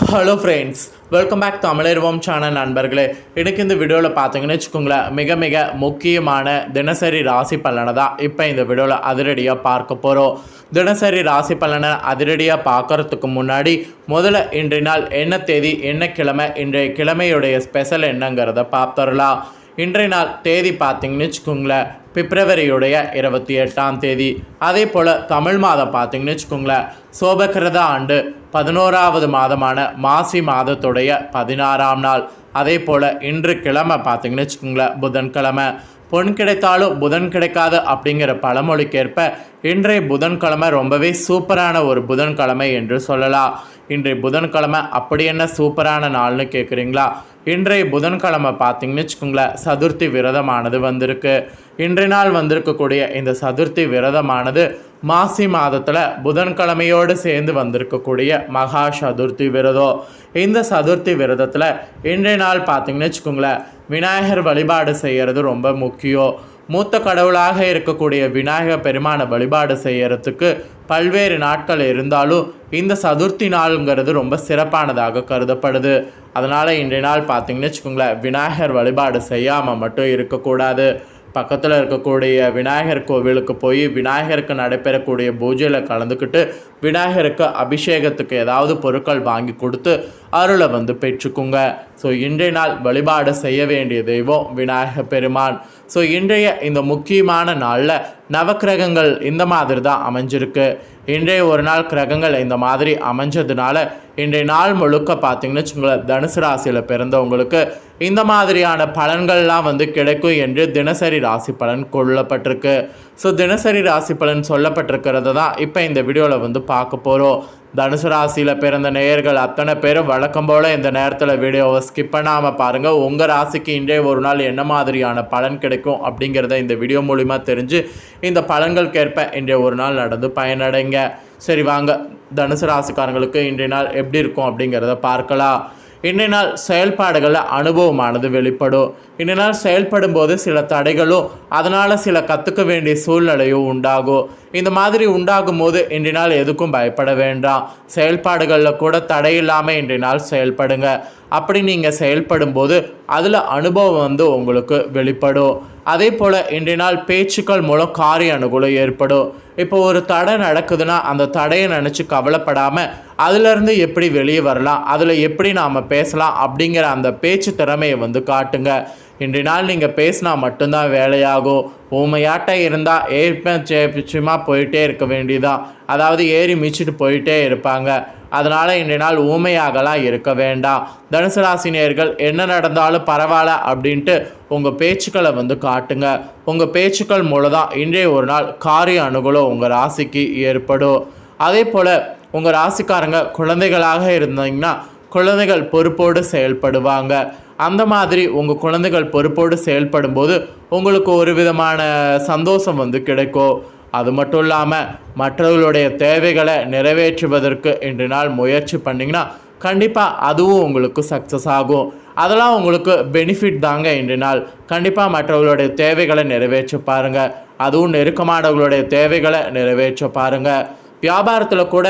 Hello friends welcome back தமிழர்வோம் channel நண்பர்களே. எனக்கு இந்த வீடியோவில் பார்த்தீங்கன்னு வச்சுக்கோங்களேன் மிக மிக முக்கியமான தினசரி ராசி பலனை தான் இப்போ இந்த வீடியோவில் அதிரடியாக பார்க்க போகிறோம் தினசரி ராசி பலனை அதிரடியாக பார்க்கறதுக்கு முன்னாடி முதல்ல இன்றைய நாள் என்ன தேதி என்ன கிழமை இன்றைய கிழமையுடைய ஸ்பெஷல் என்னங்கிறத பார்த்துடலாம். இன்றைய நாள் தேதி பார்த்தீங்கன்னு வச்சுக்கோங்களேன் பிப்ரவரியுடைய இருபத்தி எட்டாம் தேதி. அதே போல் தமிழ் மாதம் பார்த்தீங்கன்னு வச்சுக்கோங்களேன் சோபகிரத ஆண்டு பதினோராவது மாதமான மாசி மாதத்துடைய பதினாறாம் நாள். அதே போல் இன்று கிழமை பார்த்தீங்கன்னு வச்சுக்கோங்களேன் புதன்கிழமை. பொன் கிடைத்தாலும் புதன் கிடைக்காது அப்படிங்கிற பழமொழிக்கேற்ப இன்றைய புதன்கிழமை ரொம்பவே சூப்பரான ஒரு புதன்கிழமை என்று சொல்லலாம். இன்றைய புதன்கிழமை அப்படி என்ன சூப்பரான நாள்னு கேட்குறீங்களா இன்றைய புதன்கிழமை பார்த்தீங்கன்னு வச்சுக்கோங்களேன் சதுர்த்தி விரதமானது வந்திருக்கு. இன்றைய நாள் வந்திருக்கக்கூடிய இந்த சதுர்த்தி விரதமானது மாசி மாதத்தில் புதன்கிழமையோடு சேர்ந்து வந்திருக்கக்கூடிய மகா சதுர்த்தி விரதம் இந்த சதுர்த்தி விரதத்தில் இன்றைய நாள் பார்த்தீங்கன்னு வச்சுக்கோங்களேன் விநாயகர் வழிபாடு செய்கிறது ரொம்ப முக்கியம். மூத்த கடவுளாக இருக்கக்கூடிய விநாயகர் பெருமானை வழிபாடு செய்கிறதுக்கு பல்வேறு நாட்கள் இருந்தாலும் இந்த சதுர்த்தி நாளுங்கிறது ரொம்ப சிறப்பானதாக கருதப்படுது. அதனால் இன்றைய நாள் பார்த்திங்கன்னு வச்சுக்கோங்களேன் விநாயகர் வழிபாடு செய்யாமல் மட்டும் இருக்கக்கூடாது. பக்கத்தில் இருக்கக்கூடிய விநாயகர் கோவிலுக்கு போய் விநாயகருக்கு நடைபெறக்கூடிய பூஜையில் கலந்துக்கிட்டு விநாயகருக்கு அபிஷேகத்துக்கு ஏதாவது பொருட்கள் வாங்கி கொடுத்து அருளை வந்து பெற்றுக்குங்க. ஸோ இன்றைய நாள் வழிபாடு செய்ய வேண்டிய தெய்வம் விநாயகர் பெருமான். ஸோ இன்றைய இந்த முக்கியமான நாளில் நவக்கிரகங்கள் இந்த மாதிரி தான் அமைஞ்சிருக்கு. இன்றைய ஒரு நாள் கிரகங்கள் இந்த மாதிரி அமைஞ்சதுனால இன்றைய நாள் முழுக்க பார்த்தீங்கன்னு வச்சுங்களேன் தனுசு ராசியில் பிறந்தவங்களுக்கு இந்த மாதிரியான பலன்கள்லாம் வந்து கிடைக்கும் என்று தினசரி ராசி பலன் கொள்ளப்பட்டிருக்கு. ஸோ தினசரி ராசி பலன் சொல்லப்பட்டிருக்கிறத தான் இப்போ இந்த வீடியோவில் வந்து பார்க்க போகிறோம் தனுசு ராசியில் பிறந்த நேயர்கள் அத்தனை பேரும் வழக்கம் போல் இந்த நேரத்தில் வீடியோவை ஸ்கிப் பண்ணாமல் பாருங்கள் உங்கள் ராசிக்கு இன்றைய ஒரு நாள் என்ன மாதிரியான பலன் கிடைக்கும் அப்படிங்கிறத இந்த வீடியோ மூலிமா தெரிஞ்சு இந்த பலன்களுக்கேற்ப இன்றைய ஒரு நாள் நடந்து பயனடைங்க. சரி வாங்க. தனுசு ராசிக்காரங்களுக்கு இன்றைய நாள் எப்படி இருக்கும் அப்படிங்கிறத பார்க்கலாம். இன்றைய நாள் செயல்பாடுகளில் அனுபவமானது வெளிப்படும். இன்ன நாள் செயல்படும் போது சில தடைகளும் அதனால் சில கற்றுக்க வேண்டிய சூழ்நிலையும் உண்டாகும். இந்த மாதிரி உண்டாகும் போது இன்றைய நாள் எதுக்கும் பயப்பட வேண்டாம். செயல்பாடுகளில் கூட தடை இல்லாமல் இன்றைய நாள் செயல்படுங்க. அப்படி நீங்கள் செயல்படும் போது அதில் அனுபவம் வந்து உங்களுக்கு வெளிப்படும். அதே போல் இன்றைய நாள் பேச்சுக்கள் மூலம் காரிய அனுகூலம் ஏற்படும். இப்போ ஒரு தடை நடக்குதுன்னா அந்த தடையை நினச்சி கவலைப்படாமல் அதுலேருந்து எப்படி வெளியே வரலாம் அதில் எப்படி நாம் பேசலாம் அப்படிங்கிற அந்த பேச்சு திறமையை வந்து காட்டுங்க. இன்றைய நாள் நீங்கள் பேசினா மட்டும்தான் வேலையாகும். ஊமையாட்ட இருந்தால் ஏற்பச்சுமா போயிட்டே இருக்க வேண்டியதான் அதாவது ஏறி மிச்சிட்டு போயிட்டே இருப்பாங்க. அதனால் இன்றைய நாள் ஊமையாகலாம் இருக்க வேண்டாம். தனுசு ராசினியர்கள் என்ன நடந்தாலும் பரவாயில்ல அப்படின்ட்டு உங்கள் பேச்சுக்களை வந்து காட்டுங்க. உங்கள் பேச்சுக்கள் மூலம் தான் இன்றைய ஒரு நாள் காரிய அனுகூலம் உங்கள் ராசிக்கு ஏற்படும். அதே போல் உங்கள் ராசிக்காரங்க குழந்தைகளாக இருந்தீங்கன்னா குழந்தைகள் பொறுப்போடு செயல்படுவாங்க. அந்த மாதிரி உங்கள் குழந்தைகள் பொறுப்போடு செயல்படும் போது உங்களுக்கு ஒரு விதமான சந்தோஷம் வந்து கிடைக்கும் அது மட்டும் இல்லாமல் மற்றவர்களுடைய தேவைகளை நிறைவேற்றுவதற்கு இன்று நாள் முயற்சி பண்ணிங்கன்னா கண்டிப்பாக அதுவும் உங்களுக்கு சக்ஸஸ் ஆகும். அதெல்லாம் உங்களுக்கு பெனிஃபிட் தாங்க இன்று நாள். கண்டிப்பாக மற்றவர்களுடைய தேவைகளை நிறைவேற்ற பாருங்கள் அதுவும் நெருக்கமானவர்களுடைய தேவைகளை நிறைவேற்ற பாருங்கள் வியாபாரத்தில் கூட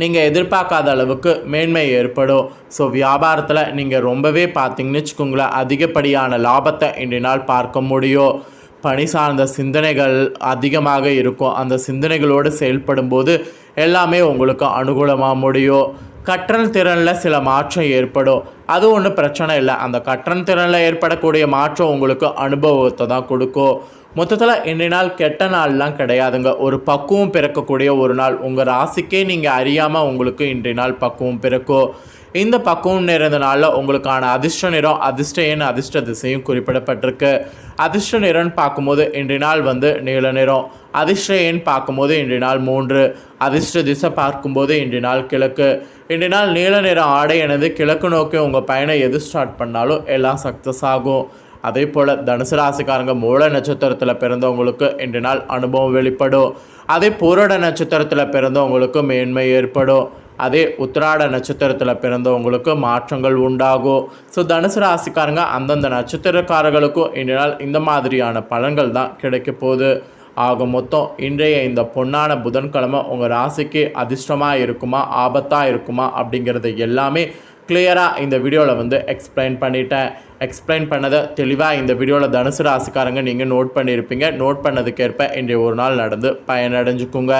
நீங்கள் எதிர்பார்க்காத அளவுக்கு மேன்மை ஏற்படும். ஸோ வியாபாரத்தில் நீங்கள் ரொம்பவே பார்த்தீங்கன்னு வச்சுக்கோங்களேன் அதிகப்படியான லாபத்தை இன்றைய நாள் பார்க்க முடியும். பணி சார்ந்த சிந்தனைகள் அதிகமாக இருக்கும். அந்த சிந்தனைகளோடு செயல்படும் போது எல்லாமே உங்களுக்கு அனுகூலமாக முடியும். கற்றல் திறனில் சில மாற்றம் ஏற்படும். அது ஒன்றும் பிரச்சனை இல்லை. அந்த கற்றல் திறனில் ஏற்படக்கூடிய மாற்றம் உங்களுக்கு அனுபவத்தை தான் கொடுக்கும். மொத்தத்தில் இன்றைய நாள் கெட்ட நாள்லாம் கிடையாதுங்க. ஒரு பக்குவம் பிறக்கக்கூடிய ஒரு நாள். உங்கள் ராசிக்கே நீங்கள் அறியாமல் உங்களுக்கு இன்றைய நாள் பக்குவம் பிறக்கும் இந்த பக்குவம் நிறைந்த நாளில் உங்களுக்கான அதிர்ஷ்ட நிறம் அதிர்ஷ்ட எண் அதிர்ஷ்ட திசையும் குறிப்பிடப்பட்டிருக்கு. அதிர்ஷ்ட நிறம்னு பார்க்கும்போது இன்றைய நாள் வந்து நீல நிறம். அதிர்ஷ்ட எண் பார்க்கும்போது இன்றைய நாள் மூன்று. அதிர்ஷ்ட திசை பார்க்கும்போது இன்றைய நாள் கிழக்கு. இன்றைய நாள் நீல நிற ஆடை எனது கிழக்கு நோக்கி உங்கள் பயணம் எது ஸ்டார்ட் பண்ணாலும் எல்லாம் சக்ஸஸ் ஆகும். அதே போல் தனுசு ராசிக்காரங்க மூல நட்சத்திரத்தில் பிறந்தவங்களுக்கு இன்று நாள் அனுபவம் வெளிப்படும். அதே பூரட நட்சத்திரத்தில் பிறந்தவங்களுக்கு மேன்மை ஏற்படும். அதே உத்திராட நட்சத்திரத்தில் பிறந்தவங்களுக்கு மாற்றங்கள் உண்டாகும். ஸோ தனுசு ராசிக்காரங்க அந்தந்த நட்சத்திரக்காரர்களுக்கும் இன்று நாள் இந்த மாதிரியான பலன்கள் தான் கிடைக்க போகுது. ஆக மொத்தம் இன்றைய இந்த பொன்னான புதன்கிழமை உங்கள் ராசிக்கு அதிர்ஷ்டமாக இருக்குமா ஆபத்தாக இருக்குமா அப்படிங்கிறது எல்லாமே கிளியராக இந்த வீடியோவில் வந்து எக்ஸ்பிளைன் பண்ணிட்டேன். எக்ஸ்பிளைன் பண்ணதை தெளிவாக இந்த வீடியோவில் தனுசு ராசிக்காரங்க நீங்கள் நோட் பண்ணியிருப்பீங்க நோட் பண்ணதுக்கேற்ப இன்றைய ஒரு நாள் நடந்து பயனடைஞ்சுக்குங்க.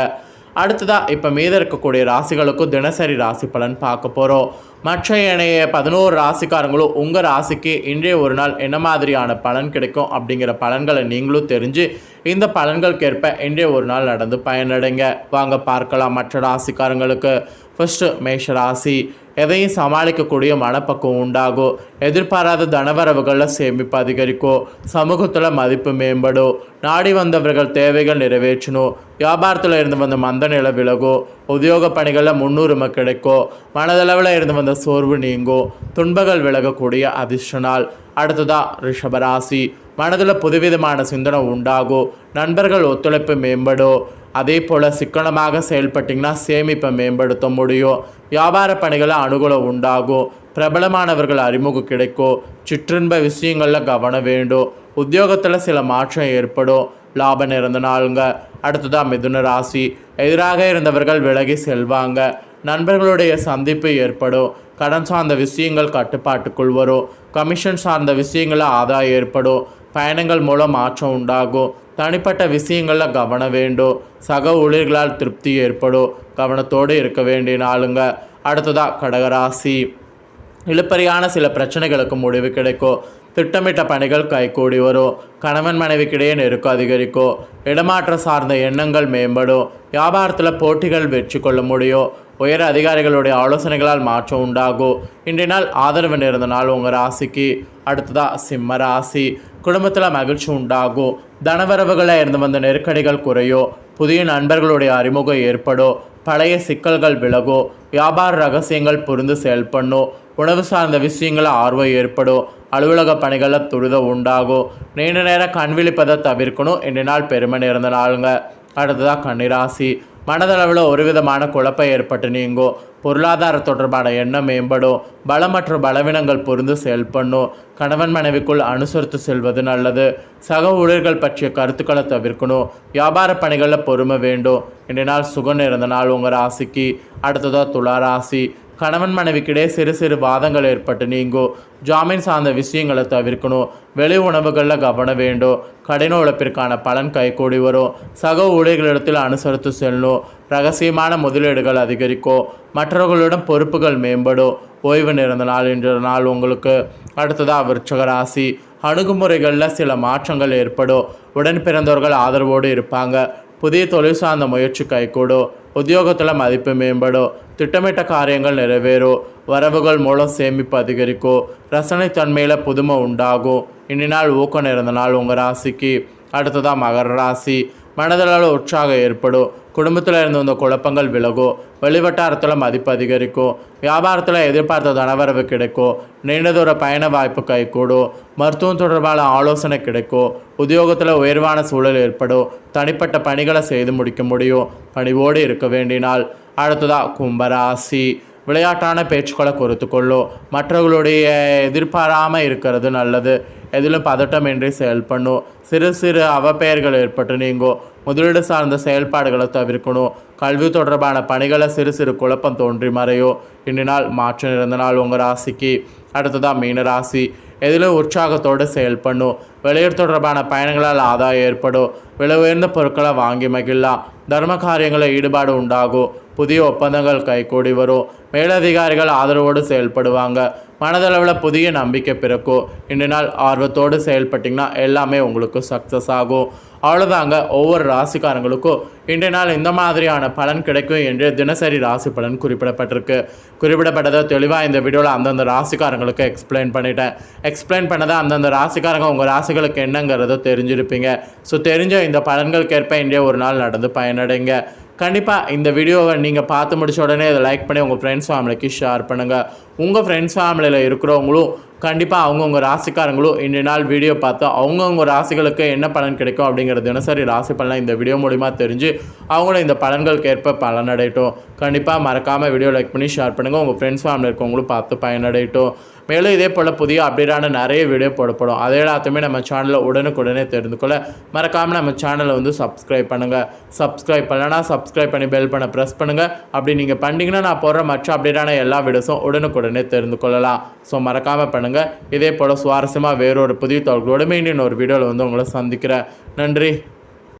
அடுத்ததாக இப்போ மீத இருக்கக்கூடிய ராசிகளுக்கும் தினசரி ராசி பலன் பார்க்க போகிறோம் மற்ற இணைய பதினோரு ராசிக்காரங்களும் உங்கள் ராசிக்கு இன்றைய ஒரு நாள் என்ன மாதிரியான பலன் கிடைக்கும் அப்படிங்கிற பலன்களை நீங்களும் தெரிஞ்சு இந்த பலன்களுக்கேற்ப இன்றைய ஒரு நாள் நடந்து பயனடைங்க. வாங்க பார்க்கலாம் மற்ற ராசிக்காரங்களுக்கு. ஃபஸ்ட்டு மேஷ ராசி. எதையும் சமாளிக்கக்கூடிய மனப்பக்குவம் உண்டாகும் எதிர்பாராத தனவரவுகளில் சேமிப்பு அதிகரிக்கும் சமூகத்தில் மதிப்பு மேம்படும் நாடி வந்தவர்கள் தேவைகள் நிறைவேற்றணும் வியாபாரத்தில் இருந்து வந்த மந்த நிலை விலகும் உத்தியோக பணிகளில் முன்னுரிமை கிடைக்கும் மனதளவில் இருந்து வந்த சோர்வு நீங்கும் துன்பங்கள் விலகக்கூடிய அதிர்ஷ்ட நாள் அடுத்ததாக ரிஷபராசி மனதில் புதுவிதமான சிந்தனை உண்டாகும் நண்பர்கள் ஒத்துழைப்பு மேம்படும் அதே போல் சிக்கனமாக செயல்பட்டிங்கன்னா சேமிப்பை மேம்படுத்த முடியும் வியாபார பணிகளை அனுகூலம் உண்டாகும் பிரபலமானவர்கள் அறிமுகம் கிடைக்கும் சிற்றின்ப விஷயங்களில் கவனம் வேண்டும் உத்தியோகத்தில் சில மாற்றம் ஏற்படும் லாபம் நிறைந்த நாளுங்க. அடுத்ததாக மிதுன ராசி. எதிராக இருந்தவர்கள் விலகி செல்வாங்க. நண்பர்களுடைய சந்திப்பு ஏற்படும் கடன் சார்ந்த விஷயங்கள் கட்டுப்பாட்டுக்குள் வரும் கமிஷன் சார்ந்த விஷயங்களில் ஆதாயம் ஏற்படும் பயணங்கள் மூலம் மாற்றம் உண்டாகும் தனிப்பட்ட விஷயங்களில் கவனம் வேண்டும் சக ஊழியர்களால் திருப்தி ஏற்படும் கவனத்தோடு இருக்க வேண்டிய நாளுங்க. அடுத்ததாக கடகராசி. இழுப்பறியான சில பிரச்சனைகளுக்கு முடிவு கிடைக்கும் திட்டமிட்ட பணிகள் கைகூடி வரும் கணவன் மனைவிக்கிடையே நெருக்கம் அதிகரிக்கும் இடமாற்றம் சார்ந்த எண்ணங்கள் மேம்படும் வியாபாரத்தில் போட்டிகள் வெற்றி கொள்ள முடியும் உயர் அதிகாரிகளுடைய ஆலோசனைகளால் மாற்றம் உண்டாகும் இன்றைய நாள் ஆதரவு நேர்ந்த நாள் உங்கள் ராசிக்கு. அடுத்ததாக சிம்ம ராசி. குடும்பத்தில் மகிழ்ச்சி உண்டாகும் தனவரவுகளில் இருந்து வந்த நெருக்கடிகள் குறையும் புதிய நண்பர்களுடைய அறிமுகம் ஏற்படும் பழைய சிக்கல்கள் விலகும் வியாபார ரகசியங்கள் புரிந்து செயல்படணும் உணவு சார்ந்த விஷயங்கள ஆர்வம் ஏற்படும் அலுவலக பணிகளில் துரிதம் உண்டாகும் நீண்ட நேரம் கண் விழிப்பதை தவிர்க்கணும். இன்றைய நாள் பெருமை நேர்ந்த நாளுங்க. அடுத்ததாக கன்னிராசி. மனதளவில் ஒரு விதமான குழப்பம் ஏற்பட்டு நீங்கும். பொருளாதார தொடர்பான எண்ணம் மேம்படும். பலம் மற்றும் பலவீனங்கள் பொருந்து செயல்படணும். கணவன் மனைவிக்குள் அனுசரித்து செல்வது நல்லது. சக ஊழியர்கள் பற்றிய கருத்துக்களை தவிர்க்கணும். வியாபார பணிகளில் பொறுமை வேண்டும். இன்றைய நாள் சுகம் இருந்த நாள் உங்கள் ராசிக்கு. அடுத்ததாக துளா ராசி. கணவன் மனைவிக்கிடையே சிறு சிறு வாதங்கள் ஏற்பட்டு நீங்கும் ஜாமீன் சார்ந்த விஷயங்களை தவிர்க்கணும் வெளி உணவுகளில் கவனம் வேண்டும் கடின உழைப்பிற்கான பலன் கைகூடி வரும் சக ஊழியர்களிடத்தில் அனுசரித்து செல்லும் ரகசியமான முதலீடுகள் அதிகரிக்கும் மற்றவர்களிடம் பொறுப்புகள் மேம்படும் ஓய்வு நிறைந்த நாள் என்ற நாள் உங்களுக்கு. அடுத்ததாக விருச்சக ராசி. அணுகுமுறைகளில் சில மாற்றங்கள் ஏற்படும் உடன் பிறந்தவர்கள் ஆதரவோடு இருப்பாங்க. புதிய தொழில் சார்ந்த முயற்சி கைகூடும் உத்தியோகத்தில் மதிப்பு மேம்படும் திட்டமிட்ட காரியங்கள் நிறைவேறும் வரவுகள் மூலம் சேமிப்பு அதிகரிக்கும் ரசனைத்தன்மையில் புதுமை உண்டாகும் இனி நாள் ஊக்கம் நிறைந்த நாள் உங்கள் ராசிக்கு அடுத்ததாக மகர ராசி மனதளவில் உற்சாகம் ஏற்படும். குடும்பத்தில் இருந்து வந்த குழப்பங்கள் விலகும். வெளிவட்டாரத்தில் மதிப்பு அதிகரிக்கும். வியாபாரத்தில் எதிர்பார்த்த தனவரவு கிடைக்கும். நீண்ட தூர பயண வாய்ப்பு கைகூடும். மருத்துவம் தொடர்பான ஆலோசனை கிடைக்கும். உத்தியோகத்தில் உயர்வான சூழல் ஏற்படும். தனிப்பட்ட பணிகளை செய்து முடிக்க முடியும். பணிவோடு இருக்க வேண்டினால் அடுத்ததாக கும்பராசி. விளையாட்டான பேச்சுக்களை குறைத்து கொள்ளும். மற்றவர்களுடைய எதிர்பாராமல் இருக்கிறது நல்லது. எதிலும் பதட்டமின்றி செயல்பண்ணும் சிறு சிறு அவப்பெயர்கள் ஏற்பட்டு நீங்கும். முதலீடு சார்ந்த செயல்பாடுகளை தவிர்க்கணும். கல்வி தொடர்பான பணிகளை சிறு சிறு குழப்பம் தோன்றி மறையும். இன்று நாள் மாற்றம் இருந்த நாள் உங்கள் ராசிக்கு. அடுத்ததாக மீன ராசி. எதிலும் உற்சாகத்தோடு செயல்படணும். வெளியூர் தொடர்பான பயணங்களால் ஆதாயம் ஏற்படும். விலை உயர்ந்த பொருட்களை வாங்கி மகிழலாம். தர்ம காரியங்களில் ஈடுபாடு உண்டாகும். புதிய ஒப்பந்தங்கள் கைகூடி வரும். மேலதிகாரிகள் ஆதரவோடு செயல்படுவாங்க. மனதளவில் புதிய நம்பிக்கை பிறக்கும். இன்று நாள் ஆர்வத்தோடு செயல்பட்டிங்கன்னா எல்லாமே உங்களுக்கு சக்ஸஸ் ஆகும். அவ்வளோதாங்க ஒவ்வொரு ராசிக்காரங்களுக்கும் இன்றைய நாள் இந்த மாதிரியான பலன் கிடைக்கும் என்று தினசரி ராசி பலன் குறிப்பிடப்பட்டிருக்கு. குறிப்பிடப்பட்டதை தெளிவாக இந்த வீடியோவில் அந்தந்த ராசிக்காரங்களுக்கு எக்ஸ்பிளைன் பண்ணிட்டேன். எக்ஸ்பிளைன் பண்ணதை அந்தந்த ராசிக்காரங்க உங்கள் ராசிகளுக்கு என்னங்கிறத தெரிஞ்சிருப்பீங்க. ஸோ தெரிஞ்ச இந்த பலன்களுக்கேற்ப இன்றைய ஒரு நாள் நடந்து பயனடைங்க. கண்டிப்பாக இந்த வீடியோவை நீங்கள் பார்த்து முடிச்ச உடனே இதை லைக் பண்ணி உங்கள் ஃப்ரெண்ட்ஸ் ஃபேமிலிக்கு ஷேர் பண்ணுங்கள் உங்கள் ஃப்ரெண்ட்ஸ் ஃபேமிலியில் இருக்கிறவங்களும் கண்டிப்பாக அவங்கவுங்க ராசிக்காரங்களும் இன்றைய நாள் வீடியோ பார்த்து அவங்கவுங்க ராசிகளுக்கு என்ன பலன் கிடைக்கும் அப்படிங்கிற தினசரி ராசி பலனை இந்த வீடியோ மூலிமா தெரிஞ்சு அவங்களும் இந்த பலன்களுக்கு ஏற்ப பலனடையட்டும். கண்டிப்பாக மறக்காமல் வீடியோ லைக் பண்ணி ஷேர் பண்ணுங்கள் உங்கள் ஃப்ரெண்ட்ஸ் ஃபேமிலி இருக்கவங்களும் பார்த்து பயனடையட்டும். மேலும் இதே போல் புதிய அப்டேட்டான நிறைய வீடியோ போடப்படும் அதை எல்லாத்தையுமே நம்ம சேனலில் உடனுக்குடனே தெரிந்து கொள்ள மறக்காமல் நம்ம சேனலை வந்து சப்ஸ்கிரைப் பண்ணுங்கள் சப்ஸ்கிரைப் பண்ணலனா சப்ஸ்கிரைப் பண்ணி பெல் பண்ண ப்ரெஸ் பண்ணுங்கள் அப்படி நீங்கள் பண்ணிங்கன்னா நான் போடுற மற்ற அப்டேட்டான எல்லா வீடியோஸும் உடனுக்குடனே தெரிந்து கொள்ளலாம். ஸோ மறக்காமல் பண்ணுங்கள் இதே போல் சுவாரஸ்யமாக வேறொரு புதிய தகவலோடு மீண்டும் ஒரு வீடியோவில் வந்து உங்களை சந்திக்கிறேன். நன்றி.